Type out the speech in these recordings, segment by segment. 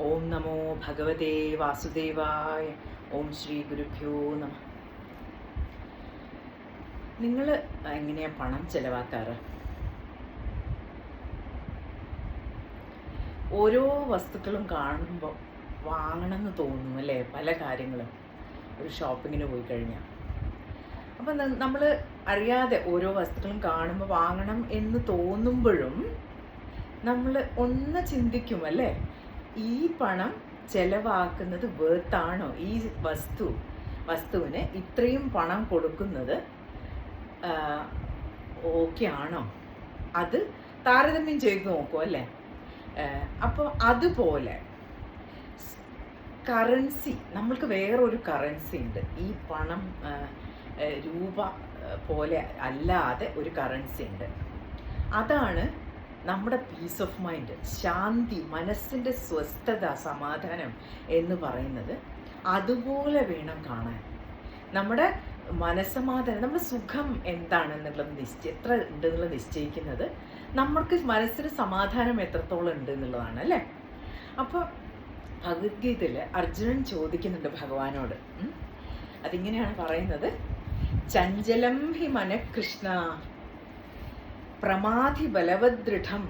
ഓം നമോ ഭഗവതേ വാസുദേവായ ഓം ശ്രീ ഗുരുഭ്യോ നമ. നിങ്ങൾ എങ്ങനെയാണ് പണം ചെലവാക്കാറ്? ഓരോ വസ്തുക്കളും കാണുമ്പോൾ വാങ്ങണമെന്ന് തോന്നും അല്ലേ? പല കാര്യങ്ങളും. ഒരു ഷോപ്പിങ്ങിന് പോയി കഴിഞ്ഞാൽ അപ്പം നമ്മൾ അറിയാതെ ഓരോ വസ്തുക്കളും കാണുമ്പോൾ വാങ്ങണം എന്ന് തോന്നുമ്പോഴും നമ്മൾ ഒന്ന് ചിന്തിക്കും അല്ലേ? ഈ പണം ചെലവാക്കുന്നത് വേർത്താണോ ഈ വസ്തു വസ്തുവിന് ഇത്രയും പണം കൊടുക്കുന്നത് ഓക്കെ ആണോ? അത് താരതമ്യം ചെയ്ത് നോക്കും അല്ലേ? അപ്പോൾ അതുപോലെ കറൻസി നമ്മൾക്ക് വേറൊരു കറൻസി ഉണ്ട്. ഈ പണം രൂപ പോലെ അല്ലാതെ ഒരു കറൻസി ഉണ്ട്. അതാണ് നമ്മുടെ പീസ് ഓഫ് മൈൻഡ് ശാന്തി മനസ്സിന്റെ സ്വസ്ഥത സമാധാനം എന്ന് പറയുന്നത് അതുപോലെ വേണം കാണാൻ. നമ്മുടെ മനസ്സമാധാനം നമ്മുടെ സുഖം എന്താണെന്നുള്ളത് നിശ്ചയ എത്ര ഉണ്ടെന്നുള്ളത് നിശ്ചയിക്കുന്നത് നമ്മൾക്ക് മനസ്സിന് സമാധാനം എത്രത്തോളം ഉണ്ട് എന്നുള്ളതാണ് അല്ലേ? അപ്പോൾ ഭഗവത്ഗീതയിൽ അർജുനൻ ചോദിക്കുന്നുണ്ട് ഭഗവാനോട്. അതിങ്ങനെയാണ് പറയുന്നത്. ചഞ്ചലം ഹി മനഃകൃഷ്ണ പ്രമാധി ബലവദൃഢം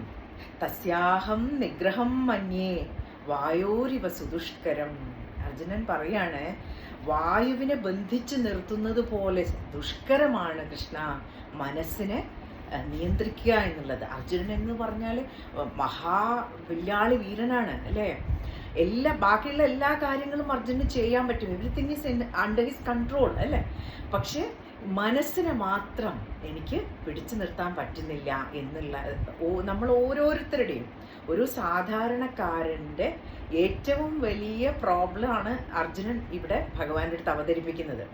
തസ്യാഹം നിഗ്രഹം മന്യേ. വായോരിവ സുദുഷ്കരം. അർജുനൻ പറയാണ് വായുവിനെ ബന്ധിച്ച് നിർത്തുന്നത് പോലെ ദുഷ്കരമാണ് കൃഷ്ണ. മനസ്സിനെ നിയന്ത്രിക്കുക എന്നുള്ളത്. അർജുനൻ എന്ന് പറഞ്ഞാൽ മഹാ വില്ലാളി വീരനാണ് അല്ലേ? എല്ലാ ബാക്കിയുള്ള എല്ലാ കാര്യങ്ങളും അർജുന് ചെയ്യാൻ പറ്റും. Everything is under his control അല്ലേ? പക്ഷേ മനസ്സിനെ മാത്രം എനിക്ക് പിടിച്ചു നിർത്താൻ പറ്റുന്നില്ല എന്നുള്ള നമ്മൾ ഓരോരുത്തരുടെയും ഒരു സാധാരണക്കാരന്റെ ഏറ്റവും വലിയ പ്രോബ്ലമാണ് അർജുനൻ ഇവിടെ ഭഗവാന്റെ അടുത്ത് അവതരിപ്പിക്കുന്നത്.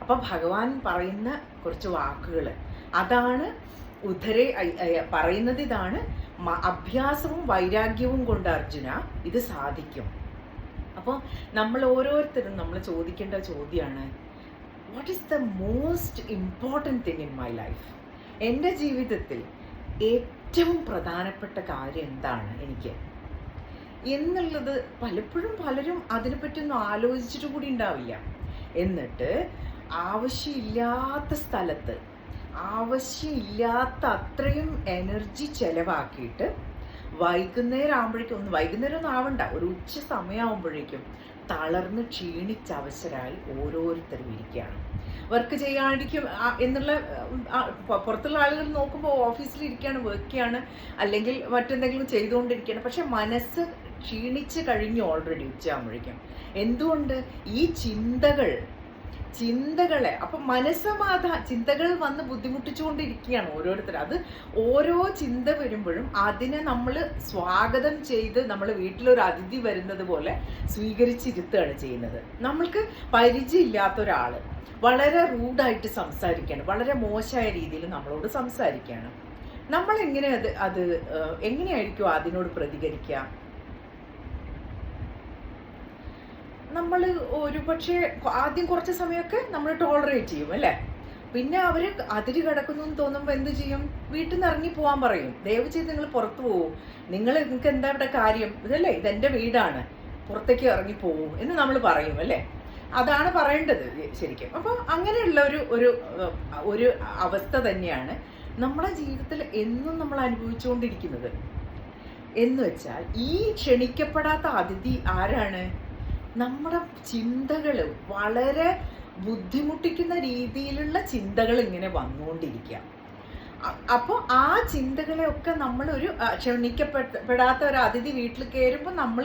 അപ്പോൾ ഭഗവാൻ പറയുന്ന കുറച്ച് വാക്കുകൾ അതാണ് ഉദ്ധരെ പറയുന്നത് ഇതാണ് അഭ്യാസവും വൈരാഗ്യവും കൊണ്ട് അർജുന ഇത് സാധിക്കും. അപ്പോൾ നമ്മൾ ഓരോരുത്തരും നമ്മൾ ചോദിക്കേണ്ട ചോദ്യമാണ് what is the most important thing in my life എന്റെ ജീവിതത്തിൽ ഏറ്റവും പ്രധാനപ്പെട്ട കാര്യം എന്താണ് എനിക്ക്? എന്നുള്ളത് പലപ്പോഴും പലരും അതിനെപ്പറ്റിയൊന്നും ആലോചിച്ചിട്ട് കൂടി ഉണ്ടാവില്ല. എന്നിട്ട് ആവശ്യമില്ലാത്ത സ്ഥലത്ത് ആവശ്യമില്ലാത്ത അത്രയും എനർജി ചെലവാക്കിയിട്ട് വൈകുന്നേരം ആകുമ്പോഴേക്കും ഒന്ന് വൈകുന്നേരം ഒന്നും ആവണ്ട ഒരു ഉച്ച സമയമാകുമ്പോഴേക്കും തളർന്ന് ക്ഷീണിച്ച അവസരമായി ഓരോരുത്തരും ഇരിക്കുകയാണ്. വർക്ക് ചെയ്യാണ്ടിരിക്കും എന്നുള്ള പുറത്തുള്ള ആളുകൾ നോക്കുമ്പോൾ ഓഫീസിൽ ഇരിക്കുകയാണ് വർക്ക് ചെയ്യാണ് അല്ലെങ്കിൽ മറ്റെന്തെങ്കിലും ചെയ്തുകൊണ്ടിരിക്കുകയാണ്. പക്ഷെ മനസ്സ് ക്ഷീണിച്ച് കഴിഞ്ഞു ഓൾറെഡി ഉച്ചയാകുമ്പോഴേക്കും എന്തുകൊണ്ട്? ഈ ചിന്തകൾ ചിന്തകളെ അപ്പൊ മനസ്സമാധാ ചിന്തകൾ വന്ന് ബുദ്ധിമുട്ടിച്ചുകൊണ്ടിരിക്കുകയാണ് ഓരോരുത്തർ. അത് ഓരോ ചിന്ത വരുമ്പോഴും അതിനെ നമ്മൾ സ്വാഗതം ചെയ്ത് നമ്മൾ വീട്ടിലൊരു അതിഥി വരുന്നത് പോലെ സ്വീകരിച്ചിരുത്തുകയാണ് ചെയ്യുന്നത്. നമ്മൾക്ക് പരിചയമില്ലാത്ത ഒരാൾ വളരെ റൂഡായിട്ട് സംസാരിക്കുകയാണ് വളരെ മോശമായ രീതിയിൽ നമ്മളോട് സംസാരിക്കുകയാണ്. നമ്മൾ എങ്ങനെ അത് അത് എങ്ങനെയായിരിക്കും അതിനോട് പ്രതികരിക്കുക? നമ്മൾ ഒരു പക്ഷേ ആദ്യം കുറച്ച് സമയമൊക്കെ നമ്മൾ ടോളറേറ്റ് ചെയ്യും അല്ലേ? പിന്നെ അവർ അതിര് കിടക്കുന്നു എന്ന് തോന്നുമ്പോൾ എന്ത് ചെയ്യും? വീട്ടിൽ നിന്ന് ഇറങ്ങി പോകാൻ പറയും. ദയവ് ചെയ്ത് നിങ്ങൾ പുറത്തു പോകും നിങ്ങൾ നിങ്ങൾക്ക് എന്താ ഇവിടെ കാര്യം? ഇതല്ലേ ഇതെന്റെ വീടാണ്. പുറത്തേക്ക് ഇറങ്ങി പോകൂ എന്ന് നമ്മൾ പറയും അല്ലേ? അതാണ് പറയേണ്ടത് ശരിക്കും. അപ്പോൾ അങ്ങനെയുള്ള ഒരു ഒരു ഒരു അവസ്ഥ തന്നെയാണ് നമ്മുടെ ജീവിതത്തിൽ എന്നും നമ്മൾ അനുഭവിച്ചുകൊണ്ടിരിക്കുന്നത്. എന്ന് വെച്ചാൽ ഈ ക്ഷണിക്കപ്പെടാത്ത അതിഥി ആരാണ്? നമ്മുടെ ചിന്തകൾ വളരെ ബുദ്ധിമുട്ടിക്കുന്ന രീതിയിലുള്ള ചിന്തകൾ ഇങ്ങനെ വന്നുകൊണ്ടിരിക്കുക അപ്പോൾ ആ ചിന്തകളെയൊക്കെ നമ്മളൊരു ഒരു ക്ഷണിക്കപ്പെടാത്ത ഒരു അതിഥി വീട്ടിൽ കയറുമ്പോൾ നമ്മൾ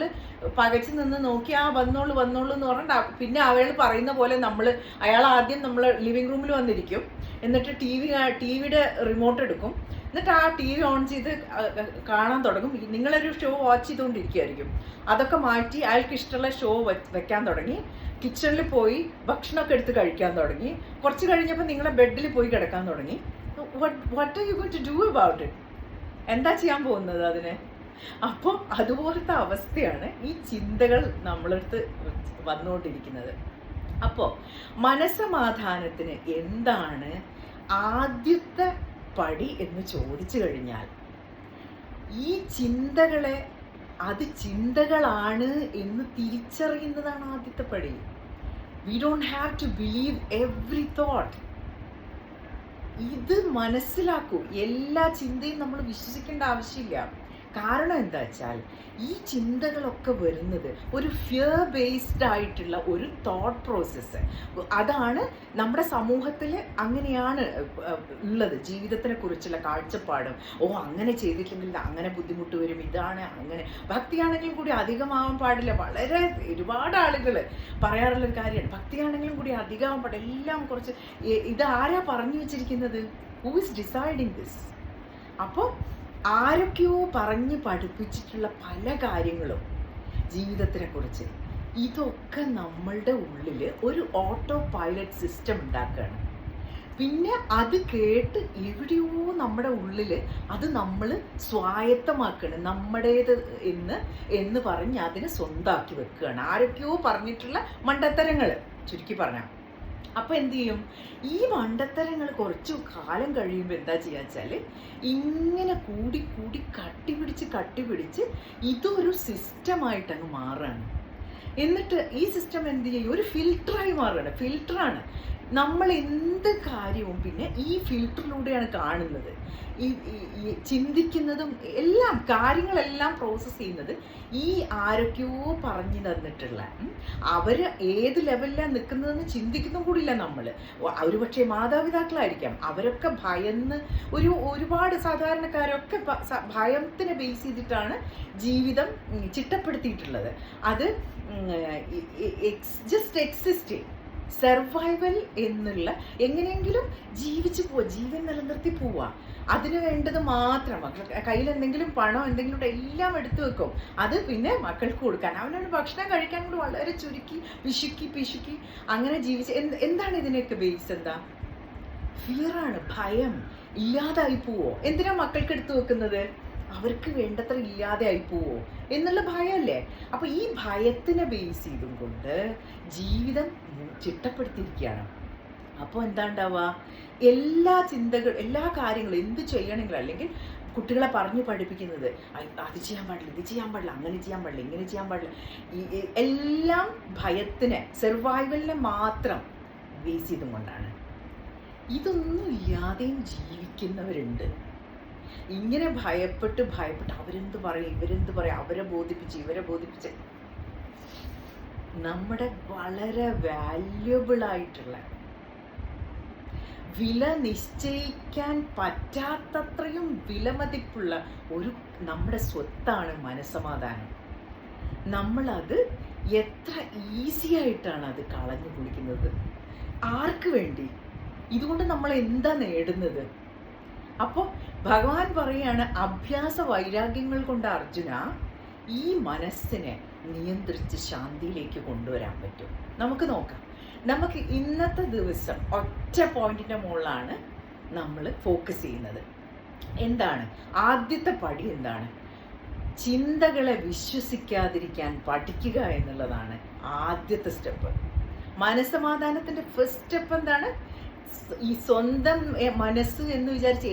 പകച്ചു നിന്ന് നോക്കി ആ വന്നോളൂ വന്നോളൂ എന്ന് പറഞ്ഞിട്ട് പിന്നെ അയാൾ പറയുന്ന പോലെ നമ്മൾ അയാൾ ആദ്യം നമ്മൾ ലിവിങ് റൂമിൽ വന്നിരിക്കും. എന്നിട്ട് ടി വി ടി വിയുടെ റിമോട്ട് എടുക്കും എന്നിട്ട് ആ ടി വി ഓൺ ചെയ്ത് കാണാൻ തുടങ്ങും. നിങ്ങളൊരു ഷോ വാച്ച് ചെയ്തുകൊണ്ടിരിക്കുകയായിരിക്കും അതൊക്കെ മാറ്റി അയാൾക്ക് ഇഷ്ടമുള്ള ഷോ വെക്കാൻ തുടങ്ങി. കിച്ചണിൽ പോയി ഭക്ഷണമൊക്കെ എടുത്ത് കഴിക്കാൻ തുടങ്ങി. കുറച്ച് കഴിഞ്ഞപ്പോൾ നിങ്ങളെ ബെഡിൽ പോയി കിടക്കാൻ തുടങ്ങി. What are you going to do about it എന്താ ചെയ്യാൻ പോകുന്നത് അതിനെ? അപ്പോൾ അതുപോലത്തെ അവസ്ഥയാണ് ഈ ചിന്തകൾ നമ്മളടുത്ത് വന്നുകൊണ്ടിരിക്കുന്നത്. അപ്പോൾ മനസ്സമാധാനത്തിന് എന്താണ് ആദ്യത്തെ പടി എന്ന് ചോദിച്ചു കഴിഞ്ഞാൽ ഈ ചിന്തകളെ അത് ചിന്തകളാണ് എന്ന് തിരിച്ചറിയുന്നതാണ് ആദ്യത്തെ പടി. We don't have to believe every thought ഇത് മനസ്സിലാക്കൂ. എല്ലാ ചിന്തയും നമ്മൾ വിശ്വസിക്കേണ്ട ആവശ്യമില്ല. കാരണം എന്താ വെച്ചാൽ ഈ ചിന്തകളൊക്കെ വരുന്നത് ഒരു ഫിയർ ബേസ്ഡ് ആയിട്ടുള്ള ഒരു തോട്ട് പ്രോസസ്സ് അതാണ് നമ്മുടെ സമൂഹത്തിൽ അങ്ങനെയാണ് ഉള്ളത്. ജീവിതത്തിനെ കുറിച്ചുള്ള കാഴ്ചപ്പാടും ഓ അങ്ങനെ ചെയ്തിട്ടില്ലെങ്കിൽ അങ്ങനെ ബുദ്ധിമുട്ട് വരും ഇതാണ് അങ്ങനെ. ഭക്തിയാണെങ്കിലും കൂടി അധികമാവാൻ പാടില്ല. വളരെ ഒരുപാട് ആളുകൾ പറയാറുള്ള ഒരു കാര്യമാണ്. ഭക്തിയാണെങ്കിലും കൂടി അധികമാവാൻ പാടില്ല. എല്ലാം കുറച്ച് ഇത് ആരാ പറഞ്ഞു വെച്ചിരിക്കുന്നത്? ഹൂ ഇസ് ഡിസൈഡിങ് ദിസ് അപ്പോൾ ആരൊക്കെയോ പറഞ്ഞ് പഠിപ്പിച്ചിട്ടുള്ള പല കാര്യങ്ങളും ജീവിതത്തിനെ കുറിച്ച്. ഇതൊക്കെ നമ്മളുടെ ഉള്ളിൽ ഒരു ഓട്ടോ പൈലറ്റ് സിസ്റ്റം ഉണ്ടാക്കുകയാണ് പിന്നെ അത് കേട്ട് എവിടെയോ നമ്മുടെ ഉള്ളിൽ അത് നമ്മൾ സ്വായത്തമാക്കുകയാണ് നമ്മുടേത് എന്ന് എന്ന് പറഞ്ഞ് അതിനെ സ്വന്തമാക്കി വെക്കുകയാണ്. ആരൊക്കെയോ പറഞ്ഞിട്ടുള്ള മണ്ടത്തരങ്ങൾ ചുരുക്കി പറഞ്ഞാൽ അപ്പൊ എന്ത് ചെയ്യും? ഈ മണ്ടത്തരങ്ങൾ കുറച്ചു കാലം കഴിയുമ്പോൾ എന്താ ചെയ്യാ വെച്ചാൽ ഇങ്ങനെ കൂടി കൂടി കട്ടി പിടിച്ച് കട്ടി പിടിച്ച് ഇതൊരു സിസ്റ്റമായിട്ട് അങ്ങ് മാറുകയാണ് എന്നിട്ട് ഈ സിസ്റ്റം എന്ത് ചെയ്യും? ഒരു ഫിൽട്ടറായി മാറുകയാണ് ഫിൽട്ടറാണ് നമ്മൾ എന്ത് കാര്യവും പിന്നെ ഈ ഫിൽറ്ററിലൂടെയാണ് കാണുന്നത്. ഈ ചിന്തിക്കുന്നതും എല്ലാം കാര്യങ്ങളെല്ലാം പ്രോസസ്സ് ചെയ്യുന്നത് ഈ ആരൊക്കെയോ പറഞ്ഞു തന്നിട്ടുള്ള അവർ ഏത് ലെവലിലാണ് നിൽക്കുന്നതെന്ന് ചിന്തിക്കുന്നതും കൂടിയില്ല നമ്മൾ ഒരു പക്ഷേ മാതാപിതാക്കളായിരിക്കാം. അവരൊക്കെ ഭയന്ന് ഒരു ഒരുപാട് സാധാരണക്കാരൊക്കെ ഭയത്തിനെ ബേസ് ചെയ്തിട്ടാണ് ജീവിതം ചിട്ടപ്പെടുത്തിയിട്ടുള്ളത്. അത് ജസ്റ്റ് എക്സിസ്റ്റിംഗ് സർവൈവൽ എന്നുള്ള എങ്ങനെയെങ്കിലും ജീവിച്ചു പോവുക ജീവൻ നിലനിർത്തി പോവുക. അതിന് വേണ്ടത് മാത്രം. കയ്യിൽ എന്തെങ്കിലും പണം എന്തെങ്കിലും എല്ലാം എടുത്തു വെക്കും. അത് പിന്നെ മക്കൾക്ക് കൊടുക്കാൻ. അവനവന് ഭക്ഷണം കഴിക്കാൻ കൂടി വളരെ ചുരുക്കി പിശുക്കി പിശുക്കി അങ്ങനെ ജീവിച്ച് എന്ത് എന്താണ് ഇതിനെയൊക്കെ ബേസ് എന്താ? ഫിയറാണ് ഭയം. ഇല്ലാതായി പോവോ. എന്തിനാ മക്കൾക്ക് എടുത്തു വെക്കുന്നത്? അവർക്ക് വേണ്ടത്ര ഇല്ലാതെ ആയി പോവോ എന്നുള്ള ഭയമല്ലേ? അപ്പൊ ഈ ഭയത്തിനെ ബേസ് ചെയ്തും കൊണ്ട് ജീവിതം ചിട്ടപ്പെടുത്തിയിരിക്കുകയാണ്. അപ്പോൾ എന്താ ഉണ്ടാവുക എല്ലാ ചിന്തകൾ എല്ലാ കാര്യങ്ങളും എന്ത് ചെയ്യണമെങ്കിലും അല്ലെങ്കിൽ കുട്ടികളെ പറഞ്ഞു പഠിപ്പിക്കുന്നത് "ഐ, അത് ചെയ്യാൻ പാടില്ല ഇത് ചെയ്യാൻ പാടില്ല അങ്ങനെ ചെയ്യാൻ പാടില്ല ഇങ്ങനെ ചെയ്യാൻ പാടില്ല. ഈ എല്ലാം ഭയത്തിനെ സർവൈവലിനെ മാത്രം ബേസ് ചെയ്തും കൊണ്ടാണ്. ഇതൊന്നും ഇല്ലാതെയും ജീവിക്കുന്നവരുണ്ട്. ഇങ്ങനെ ഭയപ്പെട്ട് ഭയപ്പെട്ട് അവരെന്ത് പറയും? ഇവരെന്ത് പറയും? അവരെ ബോധിപ്പിച്ച് ഇവരെ ബോധിപ്പിച്ച്. നമ്മുടെ വളരെ വാല്യുബിൾ ആയിട്ടുള്ള വില നിശ്ചയിക്കാൻ പറ്റാത്തത്രയും വിലമതിപ്പുള്ള ഒരു നമ്മുടെ സ്വത്താണ് മനസമാധാനം. നമ്മളത് എത്ര ഈസി ആയിട്ടാണ് അത് കളഞ്ഞു കുളിക്കുന്നത്? ആർക്ക് വേണ്ടി? ഇതുകൊണ്ട് നമ്മൾ എന്താ നേടുന്നത്? അപ്പോൾ ഭഗവാൻ പറയാണ് അഭ്യാസ വൈരാഗ്യങ്ങൾ കൊണ്ട് അർജുന ഈ മനസ്സിനെ നിയന്ത്രിച്ച് ശാന്തിയിലേക്ക് കൊണ്ടുവരാൻ പറ്റും. നമുക്ക് നോക്കാം. നമുക്ക് ഇന്നത്തെ ദിവസം ഒറ്റ പോയിന്റിന്റെ മുകളിലാണ് നമ്മൾ ഫോക്കസ് ചെയ്യുന്നത്. എന്താണ്? ആദ്യത്തെ പടി എന്താണ്? ചിന്തകളെ വിശ്വസിക്കാതിരിക്കാൻ പഠിക്കുക എന്നുള്ളതാണ് ആദ്യത്തെ സ്റ്റെപ്പ്. മനസ്സമാധാനത്തിന്റെ ഫസ്റ്റ് സ്റ്റെപ്പ് എന്താണ്? ഈ സ്വന്തം മനസ്സ് എന്ന് വിചാരിച്ച്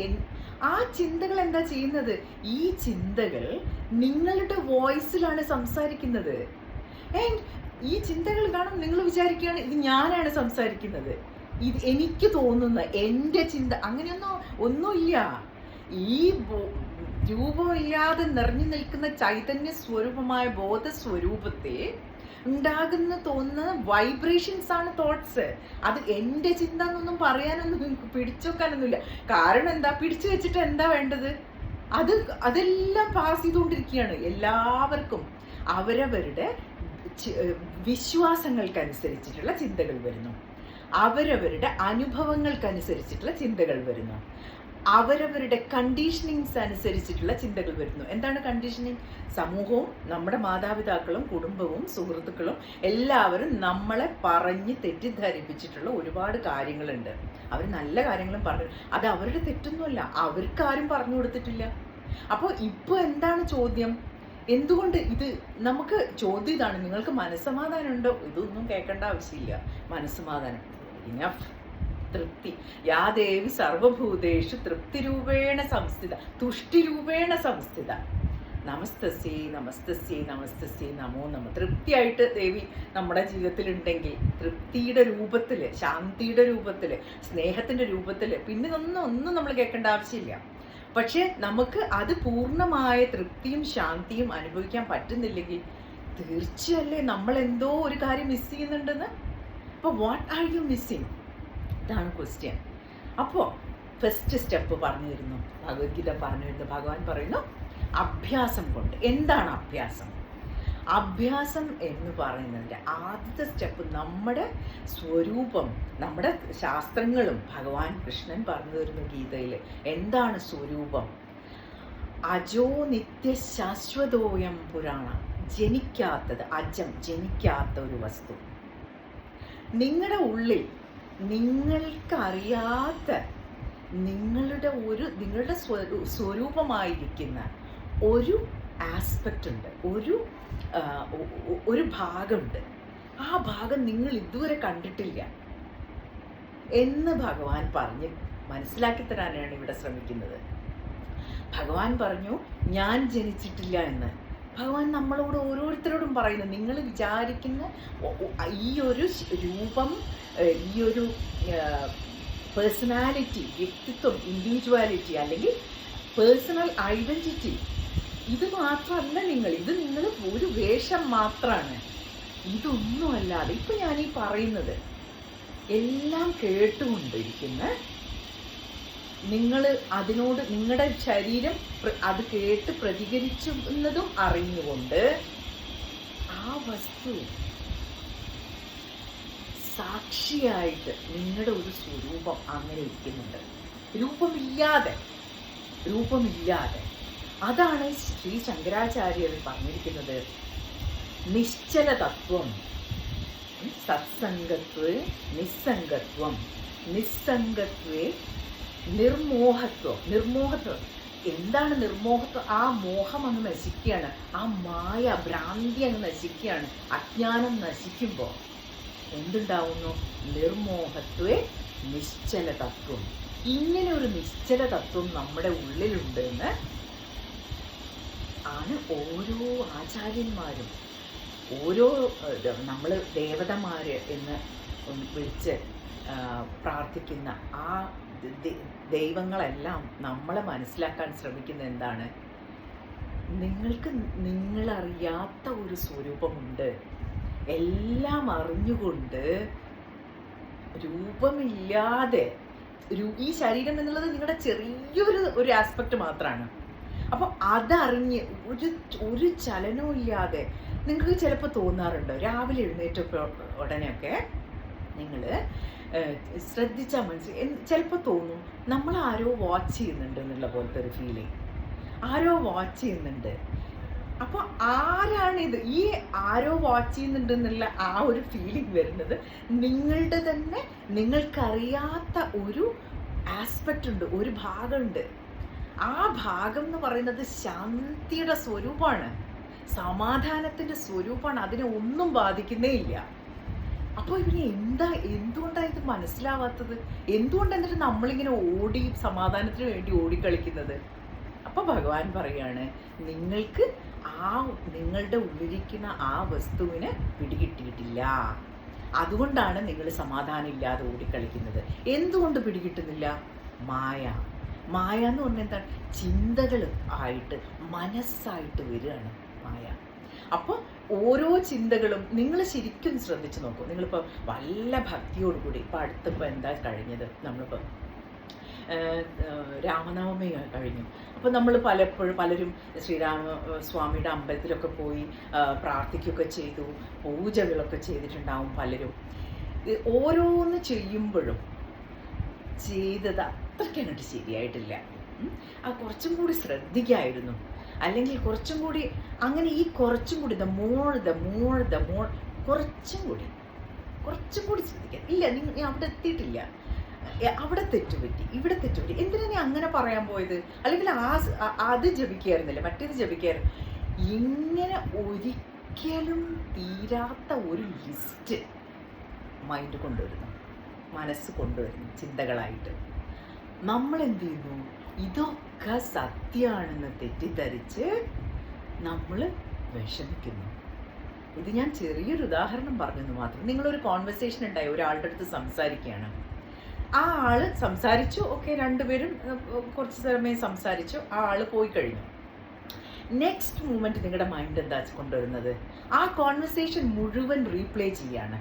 ആ ചിന്തകൾ എന്താ ചെയ്യുന്നത്? ഈ ചിന്തകൾ നിങ്ങളുടെ വോയിസിലാണ് സംസാരിക്കുന്നത്. ആൻഡ് ഈ ചിന്തകൾ കാണും നിങ്ങൾ വിചാരിക്കുകയാണ് ഇത് ഞാനാണ് സംസാരിക്കുന്നത്. ഇത് എനിക്ക് തോന്നുന്ന എന്റെ ചിന്ത അങ്ങനെയൊന്നും ഒന്നുമില്ല. ഈ രൂപമില്ലാതെ നിറഞ്ഞു നിൽക്കുന്ന ചൈതന്യ സ്വരൂപമായ ബോധ സ്വരൂപത്തെ ഉണ്ടാകുന്ന തോന്നുന്ന വൈബ്രേഷൻസ് ആണ് തോട്ട്സ് അത് എന്റെ ചിന്ത എന്നൊന്നും പറയാനൊന്നും പിടിച്ചു വെക്കാനൊന്നുമില്ല കാരണം എന്താ? പിടിച്ചു വെച്ചിട്ട് എന്താ വേണ്ടത്? അത് അതെല്ലാം പാസ് ചെയ്തുകൊണ്ടിരിക്കുകയാണ് എല്ലാവർക്കും. അവരവരുടെ വിശ്വാസങ്ങൾക്കനുസരിച്ചിട്ടുള്ള ചിന്തകൾ വരുന്നു. അവരവരുടെ അനുഭവങ്ങൾക്കനുസരിച്ചിട്ടുള്ള ചിന്തകൾ വരുന്നു. അവരവരുടെ കണ്ടീഷനിങ്സ് അനുസരിച്ചിട്ടുള്ള ചിന്തകൾ വരുന്നു. എന്താണ് കണ്ടീഷനിങ് സമൂഹവും നമ്മുടെ മാതാപിതാക്കളും കുടുംബവും സുഹൃത്തുക്കളും എല്ലാവരും നമ്മളെ പറഞ്ഞ് തെറ്റിദ്ധരിപ്പിച്ചിട്ടുള്ള ഒരുപാട് കാര്യങ്ങളുണ്ട്. അവർ നല്ല കാര്യങ്ങളും പറഞ്ഞു. അത് അവരുടെ തെറ്റൊന്നുമല്ല. അവർക്ക് ആരും പറഞ്ഞു കൊടുത്തിട്ടില്ല. അപ്പോൾ ഇപ്പോൾ എന്താണ് ചോദ്യം? എന്തുകൊണ്ട് ഇത് നമുക്ക് ചോദ്യം ഇതാണ്. നിങ്ങൾക്ക് മനസ്സമാധാനം ഉണ്ടോ ഇതൊന്നും കേൾക്കേണ്ട ആവശ്യമില്ല. മനസ്സമാധാനം. ഇനഫ് തൃപ്തി. യാ ദേവി തൃപ്തി രൂപേണ സംസ്ഥിത തുഷ്ടി രൂപേണ സംസ്ഥിത. നമസ്തസി നമസ്തസ്യേ നമസ്തസ്യേ നമോ നമ. തൃപ്തിയായിട്ട് ദേവി നമ്മുടെ ജീവിതത്തിലുണ്ടെങ്കിൽ തൃപ്തിയുടെ രൂപത്തിൽ ശാന്തിയുടെ രൂപത്തിൽ സ്നേഹത്തിന്റെ രൂപത്തിൽ പിന്നെ ഒന്നും ഒന്നും നമ്മൾ കേൾക്കേണ്ട ആവശ്യമില്ല. പക്ഷെ നമുക്ക് അത് പൂർണമായ തൃപ്തിയും ശാന്തിയും അനുഭവിക്കാൻ പറ്റുന്നില്ലെങ്കിൽ തീർച്ചയല്ലേ നമ്മൾ എന്തോ ഒരു കാര്യം മിസ് ചെയ്യുന്നുണ്ടെന്ന്? അപ്പോൾ വാട്ട് ആർ യു മിസ്സിങ് ഇതാണ് ക്വസ്റ്റ്യൻ അപ്പോൾ ഫസ്റ്റ് സ്റ്റെപ്പ് പറഞ്ഞു തരുന്നു. ഭഗവത്ഗീത പറഞ്ഞു തരുന്നു. ഭഗവാൻ പറയുന്നു അഭ്യാസം കൊണ്ട്. എന്താണ് അഭ്യാസം? അഭ്യാസം എന്ന് പറയുന്നതിന്റെ ആദ്യത്തെ സ്റ്റെപ്പ് നമ്മുടെ സ്വരൂപം നമ്മുടെ ശാസ്ത്രങ്ങളും ഭഗവാൻ കൃഷ്ണൻ പറഞ്ഞു തരുന്നു ഗീതയിൽ എന്താണ് സ്വരൂപം? അജോ നിത്യ ശാശ്വതോയം പുരാണം ജനിക്കാത്തത് അജം ജനിക്കാത്ത ഒരു വസ്തു. നിങ്ങളുടെ ഉള്ളിൽ നിങ്ങൾക്കറിയാത്ത നിങ്ങളുടെ ഒരു നിങ്ങളുടെ സ്വരൂ- സ്വരൂപമായിരിക്കുന്ന ഒരു ആസ്പെക്റ്റ് ഉണ്ട് ഒരു ഒരു ഭാഗമുണ്ട്. ആ ഭാഗം നിങ്ങൾ ഇതുവരെ കണ്ടിട്ടില്ല എന്ന് ഭഗവാൻ പറഞ്ഞ് മനസ്സിലാക്കി തരാനാണ് ഇവിടെ ശ്രമിക്കുന്നത്. ഭഗവാൻ പറഞ്ഞു ഞാൻ ജനിച്ചിട്ടില്ല എന്ന്. ഭഗവാൻ നമ്മളോട് ഓരോരുത്തരോടും പറയുന്നു. നിങ്ങൾ വിചാരിക്കുന്ന ഈ ഒരു രൂപം ഈ ഒരു പേഴ്സണാലിറ്റി വ്യക്തിത്വം ഇൻഡിവിജ്വാലിറ്റി അല്ലെങ്കിൽ പേഴ്സണൽ ഐഡന്റിറ്റി ഇത് മാത്രമല്ല നിങ്ങൾ ഇത് നിങ്ങൾ ഒരു വേഷം മാത്രമാണ് ഇതൊന്നുമല്ലാതെ ഇപ്പം ഞാൻ ഈ പറയുന്നത് എല്ലാം കേട്ടുകൊണ്ടിരിക്കുന്ന നിങ്ങൾ അതിനോട് നിങ്ങളുടെ ശരീരം അത് കേട്ട് പ്രതികരിക്കുന്നതും അറിഞ്ഞുകൊണ്ട് ആ വസ്തു സാക്ഷിയായിട്ട് നിങ്ങളുടെ ഒരു സ്വരൂപം അങ്ങനെ ഇരിക്കുന്നുണ്ട്. രൂപമില്ലാതെ രൂപമില്ലാതെ. അതാണ് ശ്രീ ശങ്കരാചാര്യർ പറഞ്ഞിരിക്കുന്നത്. നിശ്ചല തത്വം സത്സംഗത്വ നിസ്സംഗത്വം നിസ്സംഗത്വേ നിർമോഹത്വം നിർമോഹത്വം. എന്താണ് നിർമോഹത്വം? ആ മോഹം അങ്ങ് നശിക്കുകയാണ്. ആ മായ ഭ്രാന്തി അങ്ങ് നശിക്കുകയാണ്. അജ്ഞാനം നശിക്കുമ്പോൾ എന്തുണ്ടാവുന്നു? നിർമോഹത്വേ നിശ്ചല തത്വം. ഇങ്ങനെ ഒരു നിശ്ചല തത്വം നമ്മുടെ ഉള്ളിലുണ്ടെന്ന് ആണ് ഓരോ ആചാര്യന്മാരും. ഓരോ നമ്മൾ ദേവതമാര് എന്ന് വിളിച്ച് പ്രാർത്ഥിക്കുന്ന ആ ദൈവങ്ങളെല്ലാം നമ്മളെ മനസ്സിലാക്കാൻ ശ്രമിക്കുന്ന എന്താണ്? നിങ്ങൾക്ക് നിങ്ങളറിയാത്ത ഒരു സ്വരൂപമുണ്ട്. എല്ലാം അറിഞ്ഞുകൊണ്ട് രൂപമില്ലാതെ ഈ ശരീരം എന്നുള്ളത് നിങ്ങളുടെ ചെറിയൊരു ഒരു ആസ്പെക്ട് മാത്രമാണ് അപ്പോൾ അതറിഞ്ഞ് ഒരു ഒരു ചലനവും ഇല്ലാതെ നിങ്ങൾക്ക് ചിലപ്പോൾ തോന്നാറുണ്ടോ? രാവിലെ എഴുന്നേറ്റൊക്കെ ഉടനെയൊക്കെ നിങ്ങൾ ശ്രദ്ധിച്ചാൽ മനസ്സിൽ ചിലപ്പോൾ തോന്നും നമ്മൾ ആരോ വാച്ച് ചെയ്യുന്നുണ്ട് എന്നുള്ള പോലത്തെ ഒരു ഫീലിംഗ് ആരോ വാച്ച് ചെയ്യുന്നുണ്ട്. അപ്പോൾ ആരാണിത്? ഈ ആരോ വാച്ച് ചെയ്യുന്നുണ്ട് എന്നുള്ള ആ ഒരു ഫീലിംഗ് വരുന്നത് നിങ്ങളുടെ തന്നെ നിങ്ങൾക്കറിയാത്ത ഒരു ആസ്പെക്റ്റ് ഉണ്ട് ഒരു ഭാഗമുണ്ട്. ആ ഭാഗം എന്ന് പറയുന്നത് ശാന്തിയുടെ സ്വരൂപമാണ്. സമാധാനത്തിന്റെ സ്വരൂപമാണ്. അതിനെ ഒന്നും ബാധിക്കുന്നേ ഇല്ല. അപ്പോൾ ഇവന് എന്താ എന്തുകൊണ്ടാണ് ഇത് മനസ്സിലാവാത്തത്? എന്തുകൊണ്ട് എന്നിട്ട് നമ്മളിങ്ങനെ ഓടി സമാധാനത്തിന് വേണ്ടി ഓടിക്കളിക്കുന്നത്? അപ്പൊ ഭഗവാൻ പറയാണ് നിങ്ങൾക്ക് ആ നിങ്ങളുടെ ഉള്ളിരിക്കുന്ന ആ വസ്തുവിന് പിടികിട്ടിയിട്ടില്ല. അതുകൊണ്ടാണ് നിങ്ങൾ സമാധാനം ഇല്ലാതെ ഓടിക്കളിക്കുന്നത്. എന്തുകൊണ്ട് പിടികിട്ടുന്നില്ല? മായ. മായ എന്ന് പറഞ്ഞാൽ എന്താണ്? ചിന്തകൾ ആയിട്ട് മനസ്സായിട്ട് വരികയാണ് മായ. അപ്പോൾ ഓരോ ചിന്തകളും നിങ്ങൾ ശരിക്കും ശ്രദ്ധിച്ചു നോക്കൂ. നിങ്ങളിപ്പോൾ വല്ല ഭക്തിയോടുകൂടി ഇപ്പം അടുത്തിപ്പോൾ എന്താ കഴിഞ്ഞത്? നമ്മളിപ്പോൾ രാമനവമി കഴിഞ്ഞു. അപ്പോൾ നമ്മൾ പലപ്പോഴും പലരും ശ്രീരാമ സ്വാമിയുടെ അമ്പലത്തിലൊക്കെ പോയി പ്രാർത്ഥിക്കുകയൊക്കെ ചെയ്തു പൂജകളൊക്കെ ചെയ്തിട്ടുണ്ടാവും പലരും. ഓരോന്ന് ചെയ്യുമ്പോഴും ചെയ്തത് അത്രയ്ക്ക് അങ്ങോട്ട് ശരിയായിട്ടില്ല. ആ കുറച്ചും കൂടി ശ്രദ്ധിക്കായിരുന്നു. അല്ലെങ്കിൽ കുറച്ചും കൂടി അങ്ങനെ ഈ കുറച്ചും കൂടി ദ മോൾ ദ മോൾ ദ മോൾ. കുറച്ചും കൂടി. കുറച്ചും കൂടി ചിന്തിക്കാം ഇല്ല നിങ്ങൾ ഞാൻ അവിടെ എത്തിയിട്ടില്ല. അവിടെ തെറ്റുപറ്റി ഇവിടെ തെറ്റുപറ്റി. എന്തിനാ നീ അങ്ങനെ പറയാൻ പോയത്? അല്ലെങ്കിൽ ആ- അത് ജപിക്കായിരുന്നില്ല? മറ്റേത് ജപിക്കായിരുന്നു. ഇങ്ങനെ ഒരിക്കലും തീരാത്ത ഒരു ലിസ്റ്റ് മൈൻഡ് കൊണ്ടുവരുന്നു. മനസ്സ് കൊണ്ടുവരുന്നു ചിന്തകളായിട്ട്. നമ്മൾ എന്ത് ചെയ്യുന്നു? ഇതൊക്കെ സത്യമാണെന്ന് തെറ്റിദ്ധരിച്ച് നമ്മൾ വിഷമിക്കുന്നു. ഇത് ഞാൻ ചെറിയൊരു ഉദാഹരണം പറഞ്ഞെന്ന് മാത്രം. നിങ്ങളൊരു കോൺവെർസേഷൻ ഉണ്ടായി ഒരാളുടെ അടുത്ത് സംസാരിക്കുകയാണ്. ആ ആൾ സംസാരിച്ചു ഓക്കെ രണ്ടുപേരും കുറച്ച് സമയം സംസാരിച്ചു ആ ആൾ പോയി കഴിഞ്ഞു. നെക്സ്റ്റ് മൂമെന്റ് നിങ്ങളുടെ മൈൻഡ് എന്താ കൊണ്ടുവരുന്നത്? ആ കോൺവെർസേഷൻ മുഴുവൻ റീപ്ലേ ചെയ്യാണ്.